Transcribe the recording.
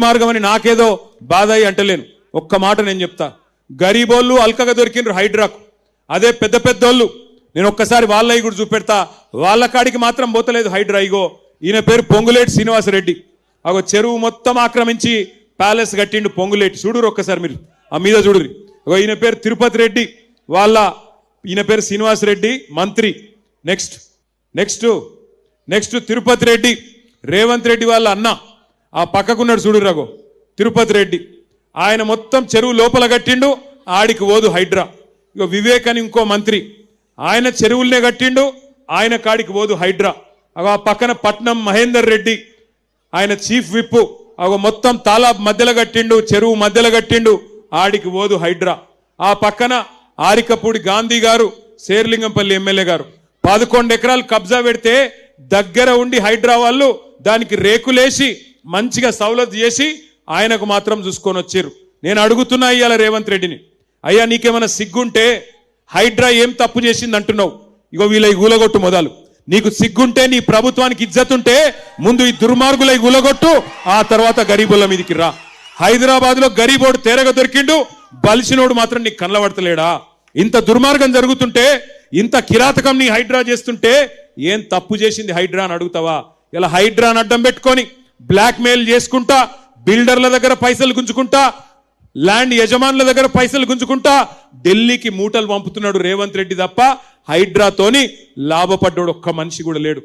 మార్గం అని నాకేదో బాధ అయి అంటలేను. ఒక్క మాట నేను చెప్తా. గరీబోళ్ళు అల్కగా దొరికిండ్రు హైడ్రాకు. అదే పెద్ద పెద్దోళ్ళు. నేను ఒక్కసారి వాళ్ళవి కూడా చూపెడతా. వాళ్ళ కాడికి మాత్రం పోతలేదు హైడ్రా ఇగో. ఈయన పేరు పొంగులేటి శ్రీనివాసరెడ్డి. అగో చెరువు మొత్తం ఆక్రమించి ప్యాలెస్ కట్టిండు పొంగులేటి. చూడురు ఒక్కసారి మీరు. ఆ మీద చూడురి అగో ఈయన పేరు తిరుపతి రెడ్డి. వాళ్ళ ఈయన పేరు శ్రీనివాసరెడ్డి మంత్రి. Next. Next. Next Tirupati Reddy. Revanth Reddy వాళ్ళ అన్న. ఆ పక్కకున్నాడు చూడు రఘు తిరుపతి రెడ్డి. ఆయన మొత్తం చెరువు లోపల కట్టిండు ఆడికి ఓదు హైడ్రా. ఇక వివేక్ అని ఇంకో మంత్రి. ఆయన చెరువుల్నే కట్టిండు ఆయన కాడికి ఓదు హైడ్రా. అగో ఆ పక్కన పట్నం మహేందర్ రెడ్డి ఆయన చీఫ్ విప్ అగో మొత్తం తాలాబ్ మధ్యలో కట్టిండు చెరువు మధ్యలో కట్టిండు ఆడికి ఓదు హైడ్రా. ఆ పక్కన ఆరికపూడి గాంధీ గారు శేర్లింగంపల్లి ఎమ్మెల్యే గారు. పదకొండు ఎకరాలు కబ్జా పెడితే దగ్గర ఉండి హైడ్రా వాళ్ళు దానికి రేకులేసి మంచిగా సౌలత్ చేసి ఆయనకు మాత్రం చూసుకొని వచ్చారు. నేను అడుగుతున్నా ఇవాళ రేవంత్ రెడ్డిని అయ్యా నీకేమైనా సిగ్గుంటే హైడ్రా ఏం తప్పు చేసింది అంటున్నావు ఇగో వీళ్ళ గూలగొట్టు మొదలు. నీకు సిగ్గుంటే నీ ప్రభుత్వానికి ఇజ్జతుంటే ముందు ఈ దుర్మార్గులై ఈ గులగొట్టు ఆ తర్వాత గరీబుల మీదకి రా. హైదరాబాద్లో గరీబోడు తేరగ దొరికిండు బలిసినోడు మాత్రం నీకు కనలబడతలేడా ఇంత దుర్మార్గం జరుగుతుంటే ఇంత కిరాతకం నీ హైడ్రా చేస్తుంటే ఏం తప్పు చేసింది హైడ్రా అని అడుగుతావా? ఇలా హైడ్రాని అడ్డం పెట్టుకొని బ్లాక్మెయిల్ చేసుకుంటా బిల్డర్ల దగ్గర పైసలు గుంజుకుంటా ల్యాండ్ యజమానుల దగ్గర పైసలు గుంజుకుంటా ఢిల్లీకి మూటలు పంపుతున్నాడు రేవంత్ రెడ్డి తప్ప హైడ్రాతోని లాభపడ్డాడు ఒక్క మనిషి కూడా లేడు.